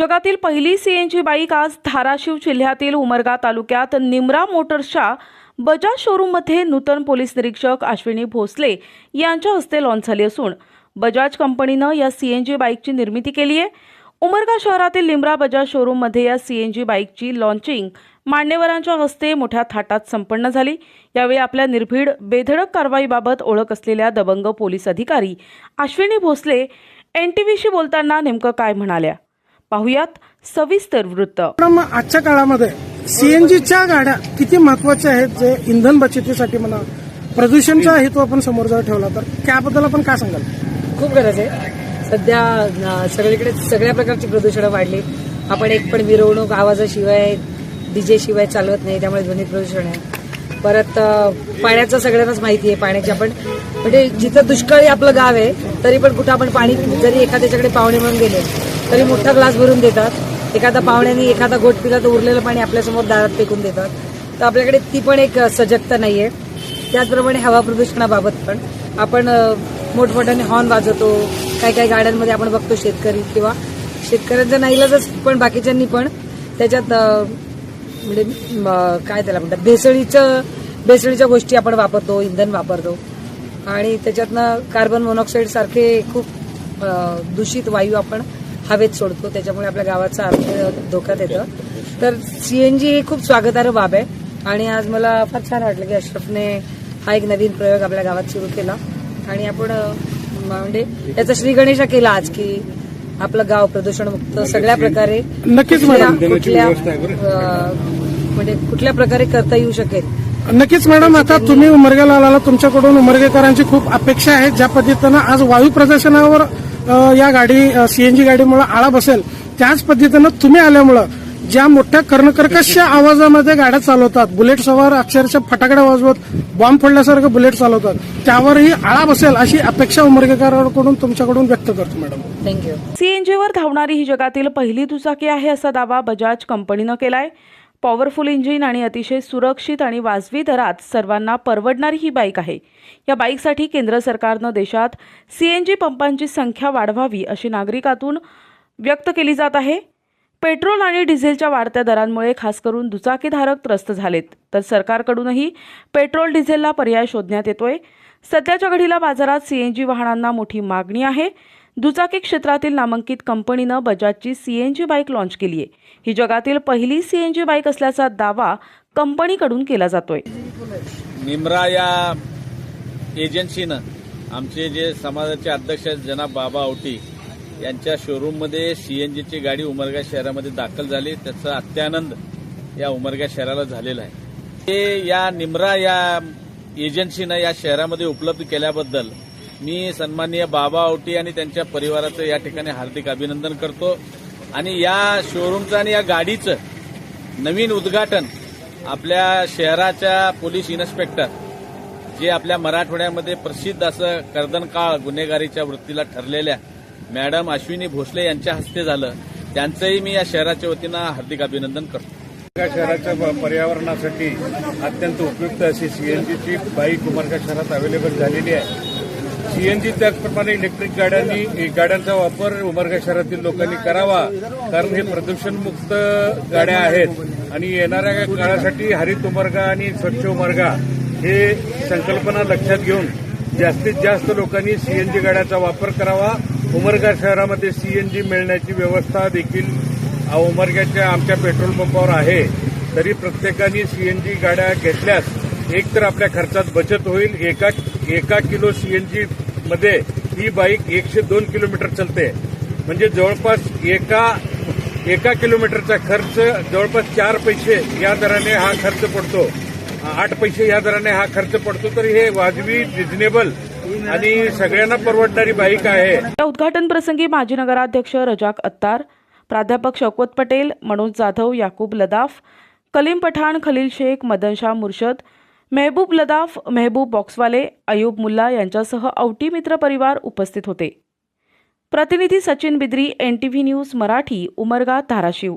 जगातील पहिली CNG bike आज धाराशिव जिल्ह्यातील उमरगा तालुक्यात निमरा मोटर्सच्या बजाज शोरूममध्ये नूतन पोलीस निरीक्षक अश्विनी भोसले यांच्या हस्ते लॉन्च झाली असून बजाज कंपनीनं या सीएनजी बाईकची निर्मिती केली आहे. उमरगा शहरातील निमरा बजाज शोरूममध्ये या सीएनजी बाईकची लॉन्चिंग मान्यवरांच्या हस्ते मोठ्या थाटात संपन्न झाली. यावेळी आपल्या निर्भीड बेधडक कारवाईबाबत ओळख असलेल्या दबंग पोलीस अधिकारी अश्विनी भोसले एन टी व्हीशी बोलताना नेमकं काय म्हणाल्या? पाहुयात सविस्तर वृत्त. आजच्या काळामध्ये सीएनजीच्या गाड्या किती महत्त्वाच्या आहेत जे इंधन बचतीसाठी म्हणा प्रदूषणचा हेतू आपण समोर जर ठेवला तर त्याबद्दल आपण काय सांगाल? खूप गरज आहे. सध्या सगळीकडे सगळ्या प्रकारची प्रदूषणं वाढली. आपण एक पण मिरवणूक आवाजाशिवाय डीजे शिवाय चालवत नाही त्यामुळे ध्वनी प्रदूषण आहे. परत पाण्याचं सगळ्यांनाच माहिती आहे पाण्याची आपण म्हणजे जिथं दुष्काळी आपलं गाव आहे तरी पण कुठं आपण पाणी जरी एखाद्याच्याकडे पाहुणे म्हणून गेले तरी मोठा ग्लास भरून देतात. एखादा पाहुण्याने एखादा गोट पिला तर उरलेलं पाणी आपल्यासमोर दारात फेकून देतात. तर आपल्याकडे ती पण एक सजगता नाही आहे त्याचप्रमाणे हवा प्रदूषणाबाबत पण. आपण मोठमोठ्याने हॉर्न वाजवतो. काही काही गाड्यांमध्ये आपण बघतो शेतकरी किंवा शेतकऱ्यांचा नाईलाजच पण बाकीच्यांनी पण त्याच्यात म्हणजे काय त्याला म्हणतात भेसळीचं भेसळीच्या गोष्टी आपण वापरतो इंधन वापरतो. आणि त्याच्यातनं कार्बन मोनॉक्साईड सारखे खूप दूषित वायू आपण हवेत सोडतो त्याच्यामुळे आपल्या गावाचा आरोग्य धोक्यात येतं. तर सीएनजी ही खूप स्वागतार्ह बाब आहे. आणि आज मला फार छान वाटलं की अशरफने हा एक नवीन प्रयोग आपल्या गावात सुरू केला. आणि आपण म्हणजे याचा श्री गणेशा केला आज की आपलं गाव प्रदूषणमुक्त सगळ्या प्रकारे नक्कीच मॅडम. कुठल्या म्हणजे कुठल्या प्रकारे करता येऊ शकेल? नक्कीच मॅडम आता तुम्ही उमरग्याला आला तुमच्याकडून उमरगेकरांची खूप अपेक्षा आहे. ज्या पद्धतीनं आज वायू प्रदूषणावर या गाडी सीएनजी गाडीमुळे आळा बसेल. त्याच पद्धतीनं तुम्ही आल्यामुळं ज्या मोठ्या कर्णकर्कशच्या आवाजामध्ये गाड्या चालवतात बुलेट सवार अक्षरशः फटाकड्या वाजवत बॉम्ब फोडल्यासारखं बुलेट चालवतात त्यावरही आळा बसेल अशी अपेक्षा उमरगेकरांकडून तुमच्याकडून व्यक्त करतो मॅडम. थँक्यू सीएनजीवर धावणारी ही जगातील पहिली दुचाकी आहे असा दावा बजाज कंपनीनं केलाय. पॉवरफुल इंजिन आणि अतिशय सुरक्षित आणि वाजवी दरात सर्वांना परवडणारी ही बाईक आहे. या बाईकसाठी केंद्र सरकारनं देशात सी एन जी पंपांची संख्या वाढवावी अशी नागरिकातून व्यक्त केली जात आहे. पेट्रोल आणि डिझेलच्या वाढत्या दरांमुळे खास करून दुचाकीधारक त्रस्त झालेत. तर सरकारकडूनही पेट्रोल डिझेलला पर्याय शोधण्यात येतोय. सध्याच्या घडीला बाजारात सीएनजी वाहनांना मोठी मागणी आहे. दुचाकी क्षेत्रातील नामांकित कंपनीनं बजाजची C N G bike launch केली आहे. ही जगातील पहिली सी एन जी बाईक असल्याचा दावा कंपनीकडून केला जातोय. निमरा या एजन्सीनं आमचे जे समाजाचे अध्यक्ष जनाब बाबा औटी यांच्या शोरूममध्ये सी एन जीची गाडी उमरगा शहरामध्ये दाखल झाली. त्याचा अत्यानंद या उमरगा शहराला झालेला आहे. ते या निमरा या एजन्सीनं या शहरामध्ये उपलब्ध केल्याबद्दल मी सन्माननीय बाबा औटी आणि त्यांच्या परिवाराचं या ठिकाणी हार्दिक अभिनंदन करतो. आणि या शोरूमचं आणि या गाडीचं नवीन उद्घाटन आपल्या शहराच्या पोलीस इन्स्पेक्टर जे आपल्या मराठवाड्यामध्ये प्रसिद्ध असं कर्दनकाळ गुन्हेगारीच्या वृत्तीला ठरलेल्या मॅडम अश्विनी भोसले यांच्या हस्ते झालं. त्यांचंही मी या शहराच्या वतीनं हार्दिक अभिनंदन करतो. उमरगा शहराच्या पर्यावरणासाठी अत्यंत उपयुक्त अशी सीएनजीची बाईक उमरगा शहरात अवेलेबल झालेली आहे. सीएनजी त्याचप्रमाणे इलेक्ट्रिक गाड्यांनी गाड्यांचा वापर उमरगा शहरातील लोकांनी करावा कारण हे प्रदूषणमुक्त गाड्या आहेत. आणि येणाऱ्या काळासाठी हरित उमरगा आणि स्वच्छ उमरगा हे संकल्पना लक्षात घेऊन जास्तीत जास्त लोकांनी सीएनजी गाड्याचा वापर करावा. उमरगा शहरामध्ये सीएनजी मिळण्याची व्यवस्था देखील उमरग्याच्या आमच्या पेट्रोल पंपावर आहे. तरी प्रत्येकाने सीएनजी गाड्या घेतल्यास एक तर आपल्या खर्चात बचत होईल. एका एका किलो सीएनजी मध्ये ही बाईक एकशे दोन किलोमीटर चालते. म्हणजे जवळपास एका एका किलोमीटरचा खर्च जवळपास चार पैसे या दराने हा खर्च पडतो. आठ पैसे या दराने हा खर्च पडतो. तर हे वाजवी रिजनेबल आणि सगळ्यांना परवडणारी बाईक आहे. या उद्घाटन प्रसंगी माजी नगराध्यक्ष रजाक अत्तार प्राध्यापक शौकत पटेल मनोज जाधव याकूब लदाफ कलीम पठाण खलील शेख मदनशाह मुर्शद मेहबूब लदाफ मेहबूब बॉक्सवाले अयूब मुल्ला यांच्यासह औटी मित्र परिवार उपस्थित होते. प्रतिनिधी Sachin Bidri N T V news Marathi Umarga Dharashiv.